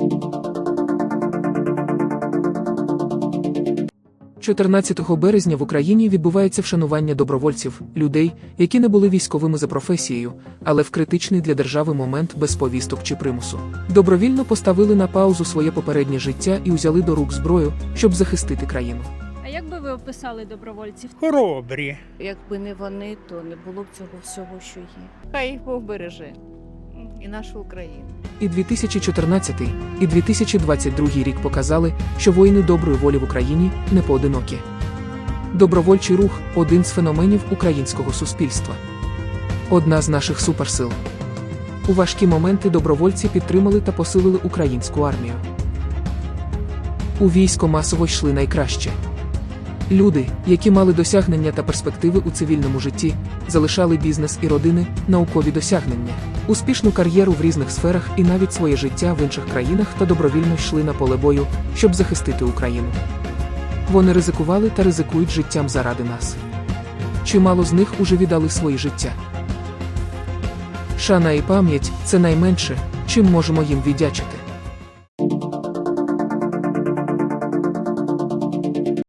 – 14 березня в Україні відбувається вшанування добровольців, людей, які не були військовими за професією, але в критичний для держави момент без повісток чи примусу. Добровільно поставили на паузу своє попереднє життя і узяли до рук зброю, щоб захистити країну. А як би ви описали добровольців? Хоробрі. Якби не вони, то не було б цього всього, що є. Хай їх Бог береже і нашу Україну. І 2014, і 2022 рік показали, що воїни доброї волі в Україні не поодинокі. Добровольчий рух один з феноменів українського суспільства. Одна з наших суперсил. У важкі моменти добровольці підтримали та посилили українську армію. У військо масово йшли найкраще. Люди, які мали досягнення та перспективи у цивільному житті, залишали бізнес і родини, наукові досягнення, успішну кар'єру в різних сферах і навіть своє життя в інших країнах та добровільно йшли на поле бою, щоб захистити Україну. Вони ризикували та ризикують життям заради нас. Чимало з них уже віддали свої життя. Шана і пам'ять це найменше, чим можемо їм віддячити.